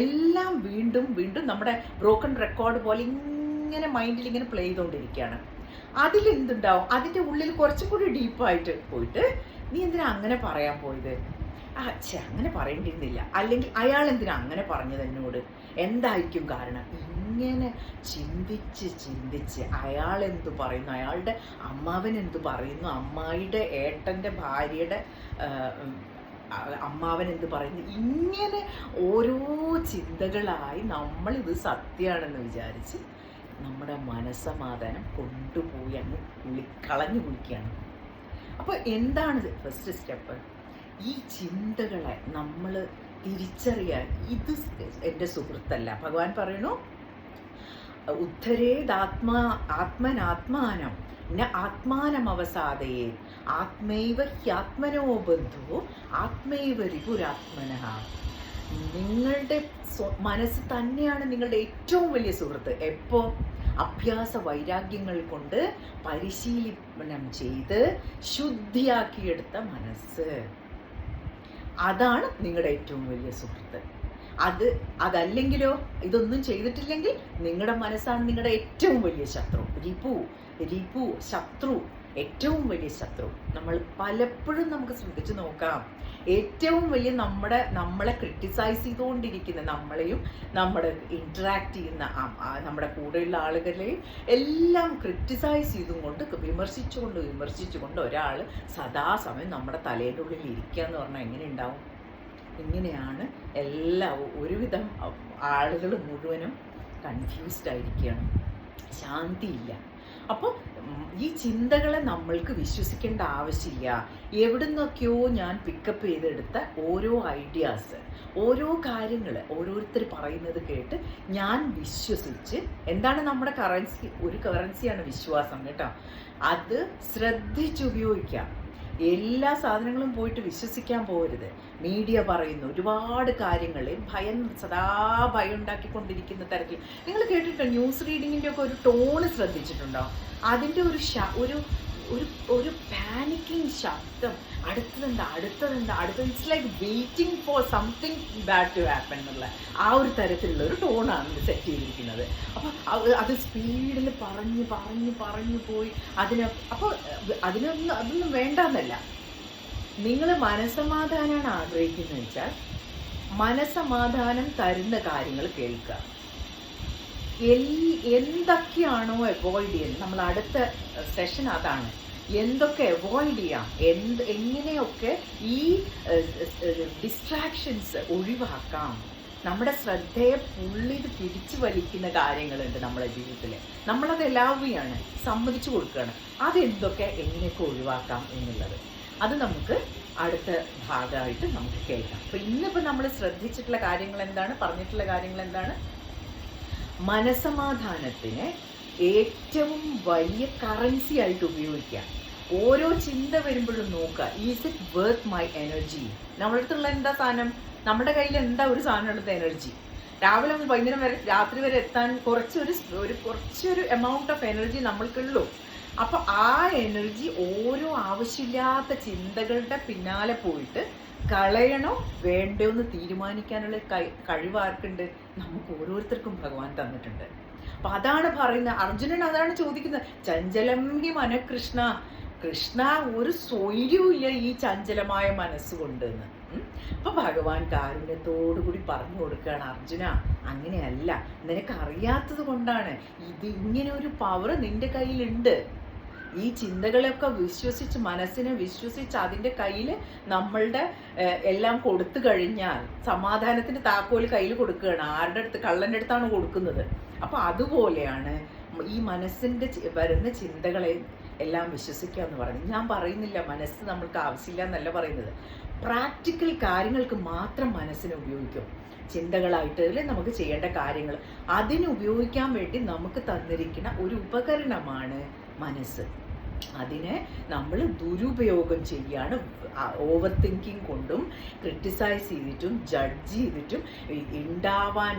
എല്ലാം വീണ്ടും വീണ്ടും നമ്മുടെ ബ്രോക്കൺ റെക്കോർഡ് പോലെ ഇങ്ങനെ മൈൻഡിൽ ഇങ്ങനെ പ്ലേ ചെയ്തുകൊണ്ടിരിക്കുകയാണ് അതിൽ എന്തുണ്ടാവും അതിന്റെ ഉള്ളിൽ കുറച്ചും കൂടി ഡീപ്പായിട്ട് പോയിട്ട് നീ എന്തിനാ അങ്ങനെ പറയാൻ പോയത്? ആ അച്ഛ അങ്ങനെ പറയേണ്ടിയിരുന്നില്ല. അല്ലെങ്കിൽ അയാൾ എന്തിനാ അങ്ങനെ പറഞ്ഞത് എന്നോട്? എന്തായിരിക്കും കാരണം? ഇങ്ങനെ ചിന്തിച്ച് ചിന്തിച്ച് അയാൾ എന്ത് പറയുന്നു? അയാളുടെ അമ്മാവൻ എന്ത് പറയുന്നു? അമ്മായിയുടെ ഏട്ടന്റെ ഭാര്യയുടെ അമ്മാവൻ എന്ത് പറയുന്നു? ഇങ്ങനെ ഓരോ ചിന്തകളായി നമ്മളിത് സത്യമാണെന്ന് വിചാരിച്ച് നമ്മുടെ മനസ്സമാധാനം കൊണ്ടുപോയി അങ്ങ് കുളി കളഞ്ഞു കുളിക്കുകയാണ്. അപ്പോൾ എന്താണ് ഫസ്റ്റ് സ്റ്റെപ്പ് ഈ ചിന്തകളെ നമ്മൾ തിരിച്ചറിയാൻ ഇത് എന്റെ സുഹൃത്തല്ല. ഭഗവാൻ പറയണു ഉദ്ധരേതാത്മാ ആത്മനാത്മാനം ന ആത്മാനം അവസാദയെ ആത്മൈവ ഹ്യാത്മനോ ബന്ധു ആത്മൈവ രിപുരാത്മന. നിങ്ങളുടെ മനസ്സ് തന്നെയാണ് നിങ്ങളുടെ ഏറ്റവും വലിയ സുഹൃത്ത്. എപ്പോ? അഭ്യാസ വൈരാഗ്യങ്ങൾ കൊണ്ട് പരിശീലനം ചെയ്ത് ശുദ്ധിയാക്കിയെടുത്ത മനസ്സ്. അതാണ് നിങ്ങളുടെ ഏറ്റവും വലിയ സുഹൃത്ത്. അത് അതല്ലെങ്കിലോ? ഇതൊന്നും ചെയ്തിട്ടില്ലെങ്കിൽ നിങ്ങളുടെ മനസ്സാണ് നിങ്ങളുടെ ഏറ്റവും വലിയ ശത്രു. രിപു രിപു ശത്രു. ഏറ്റവും വലിയ ശത്രു. നമ്മൾ പലപ്പോഴും നമുക്ക് ശ്രദ്ധിച്ചു നോക്കാം. ഏറ്റവും വലിയ നമ്മുടെ നമ്മളെ ക്രിട്ടിസൈസ് ചെയ്തുകൊണ്ടിരിക്കുന്ന നമ്മളെയും നമ്മുടെ ഇൻട്രാക്ട് ചെയ്യുന്ന നമ്മുടെ കൂടെയുള്ള ആളുകളെയും എല്ലാം ക്രിട്ടിസൈസ് ചെയ്തും കൊണ്ട് വിമർശിച്ചുകൊണ്ട് വിമർശിച്ചുകൊണ്ട് ഒരാൾ സദാസമയം നമ്മുടെ തലേന്റെ ഉള്ളിൽ ഇരിക്കുക എന്ന് പറഞ്ഞാൽ എങ്ങനെ ഉണ്ടാവും? ഇങ്ങനെയാണ് എല്ലാ ഒരുവിധം ആളുകൾ മുഴുവനും കൺഫ്യൂസ്ഡ് ആയിരിക്കുകയാണ്. ശാന്തിയില്ല. അപ്പോൾ ഈ ചിന്തകളെ നമ്മൾക്ക് വിശ്വസിക്കേണ്ട ആവശ്യമില്ല. എവിടുന്നൊക്കെയോ ഞാൻ പിക്കപ്പ് ചെയ്തെടുത്ത ഓരോ ഐഡിയാസ് ഓരോ കാര്യങ്ങൾ ഓരോരുത്തർ പറയുന്നത് കേട്ട് ഞാൻ വിശ്വസിച്ച് എന്താണ് നമ്മുടെ കറൻസി ഒരു കറൻസിയാണ് വിശ്വാസം കേട്ടോ. അത് ശ്രദ്ധിച്ചുപയോഗിക്കാം എല്ലാ സാധനങ്ങളും പോയിട്ട് വിശ്വസിക്കാൻ പോകരുത് മീഡിയ പറയുന്ന ഒരുപാട് കാര്യങ്ങൾ ഭയം സദാ ഭയം ഉണ്ടാക്കിക്കൊണ്ടിരിക്കുന്ന തരത്തിൽ. നിങ്ങൾ കേട്ടിട്ടുണ്ടോ ന്യൂസ് റീഡിങ്ങിന്റെ ഒക്കെ ഒരു ടോണ് ശ്രദ്ധിച്ചിട്ടുണ്ടോ? അതിന്റെ ഒരു ഒരു ഒരു പാനിക്കിങ് ശബ്ദം അടുത്തതെന്താ? അടുത്തതെന്താ? അടുത്തത് it's like waiting for something bad to happen എന്നുള്ള ആ ഒരു തരത്തിലുള്ള ഒരു ടോണാണ് സെറ്റ് ചെയ്തിരിക്കുന്നത്. അപ്പോൾ അത് സ്പീഡിൽ പറഞ്ഞ് പറഞ്ഞ് പറഞ്ഞ് പോയി അതിന് അപ്പോൾ അതിനൊന്നും അതൊന്നും വേണ്ടെന്നല്ല. നിങ്ങൾ മനസമാധാനമാണ് ആഗ്രഹിക്കുന്നത് വെച്ചാൽ മനസമാധാനം തരുന്ന കാര്യങ്ങൾ കേൾക്കുക. എന്തൊക്കെയാണോ അവോയ്ഡ് ചെയ്യുന്നത്? നമ്മൾ അടുത്ത സെഷൻ അതാണ് എന്തൊക്കെ അവോയ്ഡ് ചെയ്യാം? എന്ത് എങ്ങനെയൊക്കെ ഈ ഡിസ്ട്രാക്ഷൻസ് ഒഴിവാക്കാം? നമ്മുടെ ശ്രദ്ധയെ പുള്ളിത് തിരിച്ചു വലിക്കുന്ന കാര്യങ്ങളുണ്ട് നമ്മുടെ ജീവിതത്തിൽ നമ്മളത് എല്ലാവരെയാണ് സമ്മതിച്ചു കൊടുക്കുകയാണ്. അതെന്തൊക്കെ എങ്ങനെയൊക്കെ ഒഴിവാക്കാം എന്നുള്ളത്. അത് നമുക്ക് അടുത്ത ഭാഗമായിട്ട് നമുക്ക് കേൾക്കാം. അപ്പം ഇന്നിപ്പോൾ നമ്മൾ ശ്രദ്ധിച്ചിട്ടുള്ള കാര്യങ്ങൾ എന്താണ്? പറഞ്ഞിട്ടുള്ള കാര്യങ്ങൾ എന്താണ്? മനസമാധാനത്തിന് ഏറ്റവും വലിയ കറൻസി ആയിട്ട് ഉപയോഗിക്കാം. ഓരോ ചിന്ത വരുമ്പോഴും നോക്കുക is it worth my energy നമ്മുടെ അടുത്തുള്ള എന്താ സാധനം? നമ്മുടെ കയ്യിൽ എന്താ ഒരു സാധനം ഉള്ളത്? എനർജി രാവിലെ മുതൽ വൈകുന്നേരം വരെ രാത്രി വരെ എത്താൻ കുറച്ചൊരു ഒരു കുറച്ചൊരു എമൗണ്ട് ഓഫ് എനർജി നമ്മൾക്കുള്ളൂ. അപ്പോൾ ആ എനർജി ഓരോ ആവശ്യമില്ലാത്ത ചിന്തകളുടെ പിന്നാലെ പോയിട്ട് കളയണോ? വേണ്ടോ എന്ന് തീരുമാനിക്കാനുള്ള കൈ- കഴിവ് ആർക്കുണ്ട്? നമുക്ക് ഓരോരുത്തർക്കും ഭഗവാൻ തന്നിട്ടുണ്ട്. അപ്പൊ അതാണ് പറയുന്നത്. അർജുനൻ അതാണ് ചോദിക്കുന്നത്. ചഞ്ചലം ഹി മനകൃഷ്ണ കൃഷ്ണ ഒരു സ്വൈര്യവും ഇല്ല ഈ ചഞ്ചലമായ മനസ്സുകൊണ്ട് എന്ന് ഉം. അപ്പൊ ഭഗവാൻ കാരുണ്യത്തോടു കൂടി പറഞ്ഞു കൊടുക്കുകയാണ് അർജുന അങ്ങനെയല്ല. നിനക്ക് അറിയാത്തത് കൊണ്ടാണ് ഇത് ഇങ്ങനെ ഒരു പവർ നിന്റെ കയ്യിലുണ്ട്. ഈ ചിന്തകളെയൊക്കെ വിശ്വസിച്ച് മനസ്സിനെ വിശ്വസിച്ച് അതിന്റെ കയ്യിൽ നമ്മളുടെ എല്ലാം കൊടുത്തു കഴിഞ്ഞാൽ സമാധാനത്തിന്റെ താക്കോൽ കയ്യിൽ കൊടുക്കുകയാണ്. ആരുടെ അടുത്ത്? കള്ളന്റെ അടുത്താണ് കൊടുക്കുന്നത്. അപ്പൊ അതുപോലെയാണ് ഈ മനസ്സിന്റെ ചി- വരുന്ന ചിന്തകളെ എല്ലാം വിശ്വസിക്കുക എന്ന് പറയുന്നത് ഞാൻ പറയുന്നില്ല മനസ്സ് നമ്മൾക്ക് ആവശ്യമില്ല എന്നല്ല പറയുന്നത്. പ്രാക്ടിക്കൽ കാര്യങ്ങൾക്ക് മാത്രം മനസ്സിനെ ഉപയോഗിക്കും. ചിന്തകളായിട്ട് അല്ലെ നമുക്ക് ചെയ്യേണ്ട കാര്യങ്ങൾ. അതിന് ഉപയോഗിക്കാൻ വേണ്ടി നമുക്ക് തന്നിരിക്കുന്ന ഒരു ഉപകരണമാണ് മനസ്സ്. അതിനെ നമ്മൾ ദുരുപയോഗം ചെയ്യാണ് ഓവർ തിങ്കിങ് കൊണ്ടും ക്രിട്ടിസൈസ് ചെയ്തിട്ടും ജഡ്ജ് ചെയ്തിട്ടും ഉണ്ടാവാൻ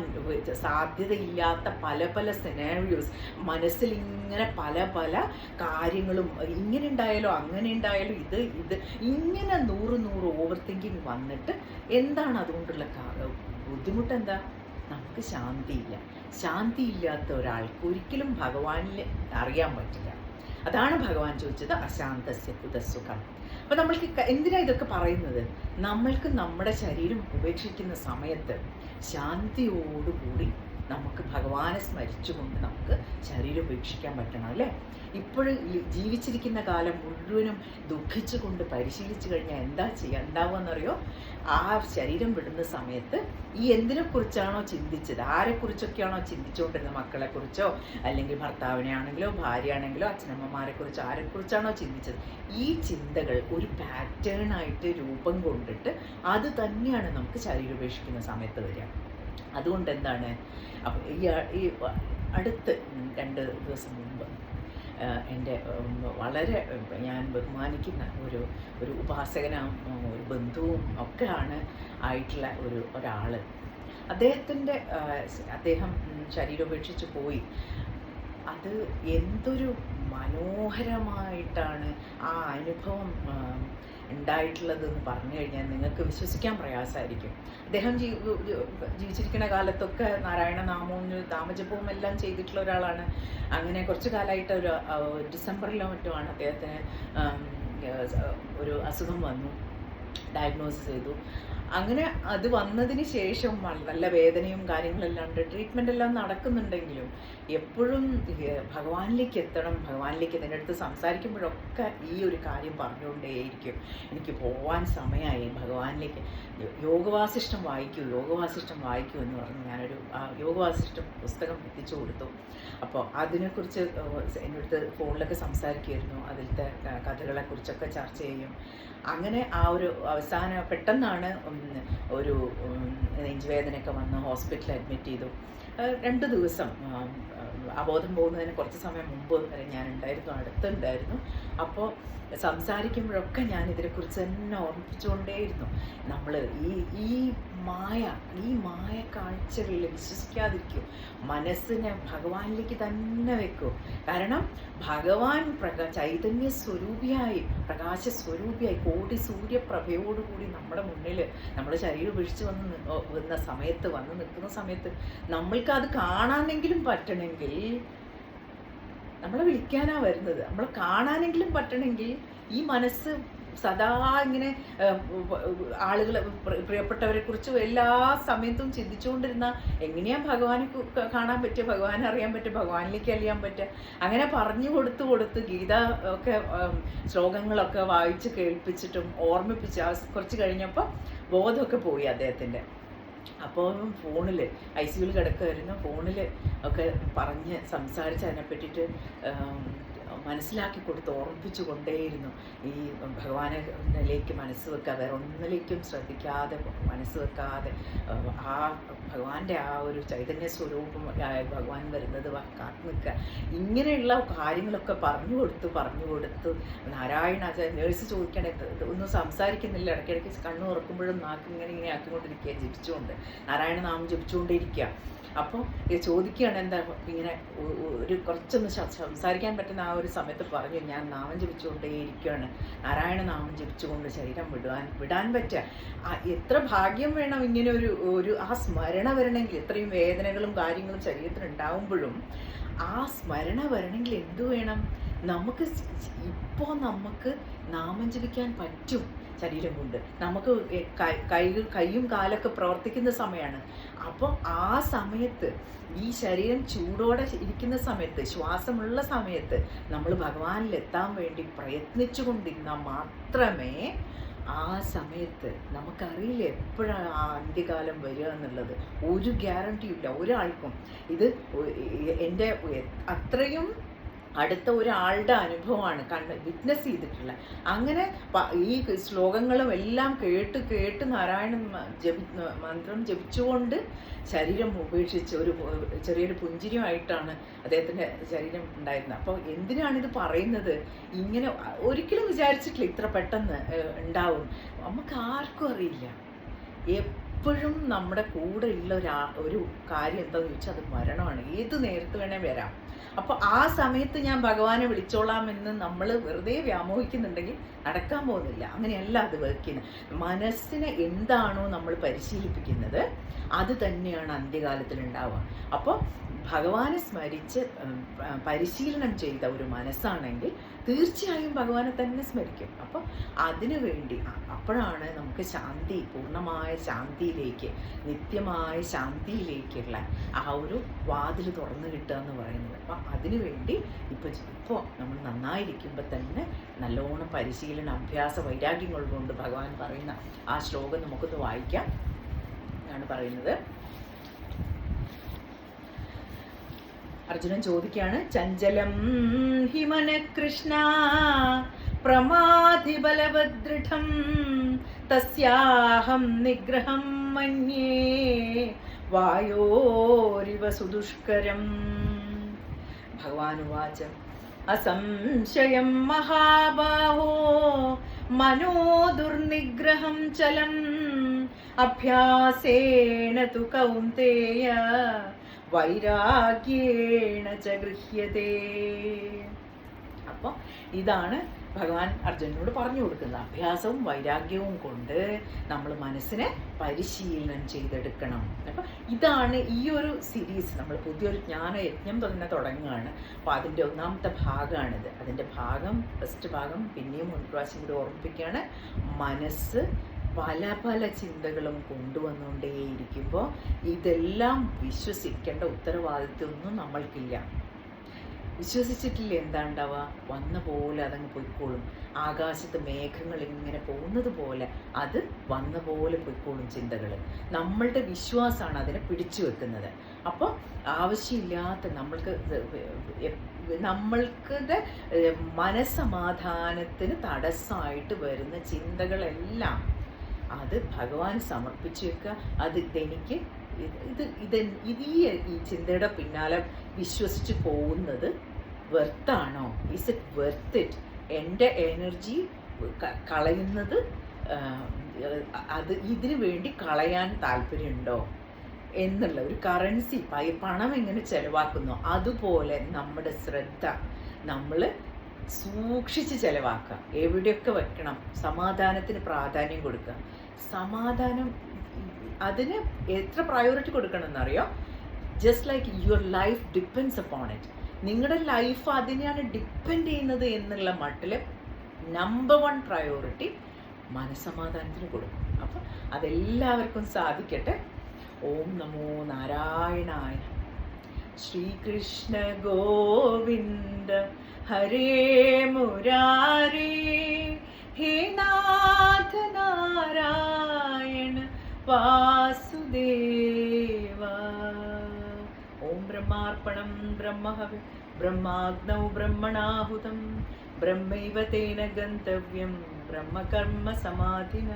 സാധ്യതയില്ലാത്ത പല പല സെനാരിയോസ് മനസ്സിൽ ഇങ്ങനെ പല പല കാര്യങ്ങളും ഇങ്ങനെ ഉണ്ടായാലോ അങ്ങനെ ഉണ്ടായാലോ ഇത് ഇത് ഇങ്ങനെ നൂറ് നൂറ് ഓവർ തിങ്കിങ് വന്നിട്ട് എന്താണ് അതുകൊണ്ടുള്ള ബുദ്ധിമുട്ട് എന്താ നമുക്ക് ശാന്തിയില്ല. ശാന്തിയില്ലാത്ത ഒരാൾക്ക് ഒരിക്കലും ഭഗവാനിൽ അറിയാൻ പറ്റില്ല. അതാണ് ഭഗവാൻ ചോദിച്ചത് അശാന്തസ്യ കുതസുഖം അപ്പൊ നമ്മൾക്ക് എന്തിനാ ഇതൊക്കെ പറയുന്നത്? നമ്മൾക്ക് നമ്മുടെ ശരീരം ഉപേക്ഷിക്കുന്ന സമയത്ത് ശാന്തിയോടുകൂടി നമുക്ക് ഭഗവാനെ സ്മരിച്ചുകൊണ്ട് നമുക്ക് ശരീരം ഉപേക്ഷിക്കാൻ പറ്റണം അല്ലേ? ഇപ്പോഴും ജീവിച്ചിരിക്കുന്ന കാലം മുഴുവനും ദുഃഖിച്ചുകൊണ്ട് പരിശീലിച്ചു കഴിഞ്ഞാൽ എന്താ ചെയ്യുക ഉണ്ടാവുമെന്നറിയോ ആ ശരീരം വിടുന്ന സമയത്ത് ഈ എന്തിനെക്കുറിച്ചാണോ ചിന്തിച്ചത്? ആരെക്കുറിച്ചൊക്കെയാണോ ചിന്തിച്ചുകൊണ്ടിരുന്നത്? മക്കളെക്കുറിച്ചോ? അല്ലെങ്കിൽ ഭർത്താവിനെ ആണെങ്കിലോ ഭാര്യ ആണെങ്കിലോ അച്ഛനമ്മമാരെ കുറിച്ചോ ആരെക്കുറിച്ചാണോ ചിന്തിച്ചത്? ഈ ചിന്തകൾ ഒരു പാറ്റേൺ ആയിട്ട് രൂപം കൊണ്ടിട്ട് അത് തന്നെയാണ് നമുക്ക് ശരീരം ഉപേക്ഷിക്കുന്ന സമയത്ത് വരിക. അതുകൊണ്ട് എന്താണ് ഈ ഈ അടുത്ത് രണ്ട് ദിവസം മുമ്പ് എന്റെ വളരെ ഞാൻ ബഹുമാനിക്കുന്ന ഒരു ഒരു ഉപാസകനും ഒരു ബന്ധുവും ഒക്കെയാണ് ആയിട്ടുള്ള ഒരു ഒരാൾ അദ്ദേഹത്തിന്റെ അദ്ദേഹം ശരീരം ഉപേക്ഷിച്ച് പോയി. അത് എന്തൊരു മനോഹരമായിട്ടാണ് ആ അനുഭവം ഉണ്ടായിട്ടുള്ളത് ഉണ്ടായിട്ടുള്ളതെന്ന് പറഞ്ഞു കഴിഞ്ഞാൽ നിങ്ങൾക്ക് വിശ്വസിക്കാൻ പ്രയാസമായിരിക്കും. അദ്ദേഹം ജീവിച്ചിരിക്കുന്ന കാലത്തൊക്കെ നാരായണ നാമവും നാമജപവും എല്ലാം ചെയ്തിട്ടുള്ള ഒരാളാണ്. അങ്ങനെ കുറച്ചു കാലമായിട്ട് ഒരു ഡിസംബറിലോ മറ്റോ ആണ് അദ്ദേഹത്തിന് ഒരു അസുഖം വന്നു. ഡയഗ്നോസ് ചെയ്തു. അങ്ങനെ അത് വന്നതിന് ശേഷം നല്ല വേദനയും കാര്യങ്ങളെല്ലാം ഉണ്ട്. ട്രീറ്റ്മെന്റ് എല്ലാം നടക്കുന്നുണ്ടെങ്കിലും എപ്പോഴും ഭഗവാനിലേക്ക് എത്തണം. ഭഗവാനിലേക്ക് ഇതിന്റെ അടുത്ത് സംസാരിക്കുമ്പോഴൊക്കെ ഈ ഒരു കാര്യം പറഞ്ഞുകൊണ്ടേയിരിക്കും. എനിക്ക് പോവാൻ സമയമായി ഭഗവാനിലേക്ക് യോഗവാസിഷ്ടം വായിക്കൂ യോഗവാസിഷ്ടം വായിക്കൂ എന്ന് പറഞ്ഞ് ഞാനൊരു യോഗവാസിഷ്ടം പുസ്തകം എത്തിച്ചു കൊടുത്തു. അപ്പോൾ അതിനെക്കുറിച്ച് എന്റെ അടുത്ത് ഫോണിലൊക്കെ സംസാരിക്കുമായിരുന്നു. അതിലത്തെ കഥകളെക്കുറിച്ചൊക്കെ ചർച്ച ചെയ്യും. അങ്ങനെ ആ ഒരു അവസാന പെട്ടെന്നാണ് ഒരു നെഞ്ചുവേദനയൊക്കെ വന്ന് ഹോസ്പിറ്റലിൽ അഡ്മിറ്റ് ചെയ്തു. രണ്ട് ദിവസം അബോധം പോകുന്നതിന് കുറച്ച് സമയം മുമ്പ് വരെ ഞാൻ ഉണ്ടായിരുന്നു അടുത്തുണ്ടായിരുന്നു. അപ്പോൾ സംസാരിക്കുമ്പോഴൊക്കെ ഞാൻ ഇതിനെക്കുറിച്ച് തന്നെ ഓർമ്മിപ്പിച്ചുകൊണ്ടേയിരുന്നു. നമ്മൾ ഈ ഈ മായ ഈ മായ കാഴ്ചകളിൽ വിശ്വസിക്കാതിരിക്കൂ. മനസ്സിനെ ഭഗവാനിലേക്ക് തന്നെ വെക്കൂ. കാരണം ഭഗവാൻ പ്രകാ ചൈതന്യ സ്വരൂപിയായി പ്രകാശ സ്വരൂപിയായി കോടി സൂര്യപ്രഭയോടുകൂടി നമ്മുടെ മുന്നിൽ നമ്മുടെ ശരീരം ഉപേക്ഷിച്ച് വന്ന് വന്ന സമയത്ത് വന്ന് നിൽക്കുന്ന സമയത്ത് നമ്മൾക്ക് അത് കാണാനെങ്കിലും പറ്റണമെങ്കിൽ നമ്മളെ വിളിക്കാനാണ് വരുന്നത്. നമ്മൾ കാണാനെങ്കിലും പറ്റണമെങ്കിൽ ഈ മനസ്സ് സദാ ഇങ്ങനെ ആളുകൾ പ്രിയപ്പെട്ടവരെ കുറിച്ച് എല്ലാ സമയത്തും ചിന്തിച്ചുകൊണ്ടിരുന്ന എങ്ങനെയാ ഭഗവാനെ കാണാൻ പറ്റുക ഭഗവാനെ അറിയാൻ പറ്റുക ഭഗവാനിലേക്ക് അറിയാൻ പറ്റുക അങ്ങനെ പറഞ്ഞു കൊടുത്തു കൊടുത്ത് ഗീത ഒക്കെ ശ്ലോകങ്ങളൊക്കെ വായിച്ച് കേൾപ്പിച്ചിട്ടും ഓർമ്മിപ്പിച്ച് കുറച്ച് കഴിഞ്ഞപ്പോൾ ബോധമൊക്കെ പോയി അദ്ദേഹത്തിന്റെ അപ്പോൾ ഫോണിൽ ഐ സിയുൽ കിടക്കുമായിരുന്നു ഫോണിൽ ഒക്കെ പറഞ്ഞ് സംസാരിച്ച് അതിനെ പറ്റിയിട്ട് മനസ്സിലാക്കി കൊടുത്ത് ഓർമ്മിപ്പിച്ചു കൊണ്ടേയിരുന്നു. ഈ ഭഗവാനിലേക്ക് മനസ്സ് വെക്കുക വേറെ ഒന്നിലേക്കും ശ്രദ്ധിക്കാതെ മനസ്സ് വെക്കാതെ ആ, ഭഗവാന്റെ ആ ഒരു ചൈതന്യ സ്വരൂപം ഭഗവാൻ വരുന്നത് കാത്തു നിൽക്കുക. ഇങ്ങനെയുള്ള കാര്യങ്ങളൊക്കെ പറഞ്ഞു കൊടുത്ത് പറഞ്ഞു കൊടുത്ത് നാരായണ നേഴ്സ് ചോദിക്കണേ ഒന്നും സംസാരിക്കുന്നില്ല. ഇടയ്ക്കിടയ്ക്ക് കണ്ണു തുറക്കുമ്പോഴും നാക്ക് ഇങ്ങനെ ഇങ്ങനെ ആക്കിക്കൊണ്ടിരിക്കുക ജപിച്ചുകൊണ്ട്. നാരായണ നാമം ജപിച്ചുകൊണ്ടിരിക്കുക അപ്പോൾ ചോദിക്കുകയാണ് എന്താ ഇങ്ങനെ ഒരു കുറച്ചൊന്ന് സംസാരിക്കാൻ പറ്റുന്ന ആ ഒരു സമയത്ത് പറഞ്ഞു ഞാൻ നാമം ജപിച്ചുകൊണ്ടേ ഇരിക്കുകയാണ് നാരായണ നാമം ജപിച്ചുകൊണ്ട് ശരീരം വിടുവാൻ വിടാൻ പറ്റുക. എത്ര ഭാഗ്യം വേണം ഇങ്ങനെ ഒരു ഒരു ആ സ്മരണ വരണമെങ്കിൽ ഇത്രയും വേദനകളും കാര്യങ്ങളും ശരീരത്തിൽ ഉണ്ടാവുമ്പോഴും ആ സ്മരണ വരണമെങ്കിൽ എന്തു വേണം? നമുക്ക് ഇപ്പോൾ നമുക്ക് നാമം ജപിക്കാൻ പറ്റും. ശരീരം കൊണ്ട് നമുക്ക് കൈ- കൈയും കാലൊക്കെ പ്രവർത്തിക്കുന്ന സമയമാണ് അപ്പോൾ ആ സമയത്ത് ഈ ശരീരം ചൂടോടെ ഇരിക്കുന്ന സമയത്ത് ശ്വാസമുള്ള സമയത്ത് നമ്മൾ ഭഗവാനിൽ എത്താൻ വേണ്ടി പ്രയത്നിച്ചു കൊണ്ടിരുന്നാൽ മാത്രമേ ആ സമയത്ത് നമുക്കറിയില്ല എപ്പോഴാണ് ആ അന്ത്യകാലം വരിക എന്നുള്ളത്. ഒരു ഗ്യാരണ്ടിയും ഇല്ല ഒരാൾക്കും. ഇത് എന്റെ അത്രയും അടുത്ത ഒരാളുടെ അനുഭവമാണ് കണ്ട് വിറ്റ്നസ് ചെയ്തിട്ടുള്ള അങ്ങനെ ഈ ശ്ലോകങ്ങളും എല്ലാം കേട്ട് കേട്ട് നാരായണൻ ജപി മന്ത്രം ജപിച്ചുകൊണ്ട് ശരീരം ഉപേക്ഷിച്ച് ഒരു ചെറിയൊരു പുഞ്ചിരിയുമായിട്ടാണ് അദ്ദേഹത്തിന്റെ ശരീരം ഉണ്ടായിരുന്നത്. അപ്പോൾ എന്തിനാണിത് പറയുന്നത്? ഇങ്ങനെ ഒരിക്കലും വിചാരിച്ചിട്ടില്ല ഇത്ര പെട്ടെന്ന് ഉണ്ടാവും. നമുക്ക് ആർക്കും അറിയില്ല. എപ്പോഴും നമ്മുടെ കൂടെ ഉള്ള ഒരു ഒരു കാര്യം എന്താണെന്ന് ചോദിച്ചാൽ അത് മരണമാണ്. ഏത് നേരത്ത് വേണേൽ വരാം. അപ്പോൾ ആ സമയത്ത് ഞാൻ ഭഗവാനെ വിളിച്ചോളാം എന്ന് നമ്മൾ വെറുതെ വ്യാമോഹിക്കുന്നുണ്ടെങ്കിൽ നടക്കാൻ പോകുന്നില്ല. അങ്ങനെയല്ല അത് വർക്ക് ചെയ്യുന്നത് മനസ്സിനെ എന്താണോ നമ്മൾ പരിശീലിപ്പിക്കുന്നത് അത് തന്നെയാണ് അന്ത്യകാലത്തിൽ ഉണ്ടാവുക അപ്പോൾ ഭഗവാനെ സ്മരിച്ച് പരിശീലനം ചെയ്ത ഒരു മനസ്സാണെങ്കിൽ തീർച്ചയായും ഭഗവാനെ തന്നെ സ്മരിക്കും. അപ്പോൾ അതിനു വേണ്ടി അപ്പോഴാണ് നമുക്ക് ശാന്തി പൂർണമായ ശാന്തിയിലേക്ക് നിത്യമായ ശാന്തിയിലേക്കുള്ള ആ ഒരു വാതിൽ തുറന്നു കിട്ടുക എന്ന് പറയുന്നത്. അപ്പം അതിനു വേണ്ടി ഇപ്പോൾ ഇപ്പോൾ നമ്മൾ നന്നായിരിക്കുമ്പോൾ തന്നെ നല്ലോണം പരിശീലന അഭ്യാസ വൈരാഗ്യങ്ങൾ കൊണ്ട് ഭഗവാൻ പറയുന്ന ആ ശ്ലോകം നമുക്കൊന്ന് വായിക്കാം. എന്നാണ് പറയുന്നത്. അർജുനൻ ചോദിക്കുകയാണ് ചഞ്ചലം ഹിമന കൃഷ്ണ പ്രമാധി ബലവദൃഢം തസ്യാഹം നിഗ്രഹം മന്യേ വായോരിവ സുദുഷ്കരം. ഭഗവാൻ ഉവാച അസംശയം മഹാബാഹോ മനോ ദുർനിഗ്രഹം ചലം അഭ്യാസേന തു കൗന്തേയ വൈരാഗ്യേണ ച ഗൃഹ്യതേ. അപ്പോൾ ഇതാണ് ഭഗവാൻ അർജുനോട് പറഞ്ഞു കൊടുക്കുന്നത് അഭ്യാസവും വൈരാഗ്യവും കൊണ്ട് നമ്മൾ മനസ്സിനെ പരിശീലനം ചെയ്തെടുക്കണം. അപ്പം ഇതാണ് ഈ ഒരു സീരീസ് നമ്മൾ പുതിയൊരു ജ്ഞാനയജ്ഞം തന്നെ തുടങ്ങുകയാണ്. അപ്പോൾ അതിന്റെ ഒന്നാമത്തെ ഭാഗമാണിത്. അതിന്റെ ഭാഗം ഫസ്റ്റ് ഭാഗം പിന്നെയും ഒരു പ്രാവശ്യം കൂടി ഓർമ്മിപ്പിക്കുകയാണ്. മനസ്സ് പല പല ചിന്തകളും കൊണ്ടുവന്നുകൊണ്ടേയിരിക്കുമ്പോൾ ഇതെല്ലാം വിശ്വസിക്കേണ്ട ഉത്തരവാദിത്വമൊന്നും നമ്മൾക്കില്ല. വിശ്വസിച്ചിട്ടില്ല എന്താ ഉണ്ടാവുക വന്ന പോലെ അതങ്ങ് പൊയ്ക്കോളും. ആകാശത്ത് മേഘങ്ങൾ ഇങ്ങനെ പോകുന്നത് പോലെ അത് വന്ന പോലെ പൊയ്ക്കോളും ചിന്തകൾ നമ്മളുടെ വിശ്വാസമാണ് അതിനെ പിടിച്ചു വെക്കുന്നത്. അപ്പോൾ ആവശ്യമില്ലാത്ത നമ്മൾക്ക് നമ്മൾക്കത് നമ്മൾക്ക് മനസ്സമാധാനത്തിന് തടസ്സമായിട്ട് വരുന്ന ചിന്തകളെല്ലാം അത് ഭഗവാൻ സമർപ്പിച്ചു വെക്കുക അത് ഇതെനിക്ക് ഇത് ഇത് ഇത് ഈ ചിന്തയുടെ പിന്നാലെ വിശ്വസിച്ച് പോകുന്നത് വെർത്താണോ? ഇസ് ഇറ്റ് വെർത്ത് ഇറ്റ് എന്റെ എനർജി കളയുന്നത് അത് ഇതിനു വേണ്ടി കളയാൻ താല്പര്യമുണ്ടോ? എന്നുള്ള ഒരു കറൻസി പണം എങ്ങനെ ചെലവാക്കുന്നു? അതുപോലെ നമ്മുടെ ശ്രദ്ധ. നമ്മൾ സൂക്ഷിച്ച് ചിലവാക്കുക. എവിടെയൊക്കെ വെക്കണം? സമാധാനത്തിന് പ്രാധാന്യം കൊടുക്കുക. സമാധാനം അതിന് എത്ര പ്രയോറിറ്റി കൊടുക്കണം എന്നറിയോ just like your life depends upon it നിങ്ങളുടെ ലൈഫ് അതിനെയാണ് ഡിപ്പെൻഡ് ചെയ്യുന്നത് എന്നുള്ള മട്ടിൽ നമ്പർ വൺ പ്രയോറിറ്റി മനസമാധാനത്തിന് കൊടുക്കും. അപ്പം അതെല്ലാവർക്കും സാധിക്കട്ടെ. ഓം നമോ നാരായണായ ശ്രീകൃഷ്ണ ഗോവിന്ദ ഹരേ मुरारे हे नाथ नारायण വാസുദേവ. ഓം ബ്രഹ്മാർപ്പണം ബ്രഹ്മഹവി ब्रह्माग्नौ ബ്രഹ്മണാഹുതം ब्रह्मैव तेन ബ്രഹ്മകർമ്മ സമാധിന.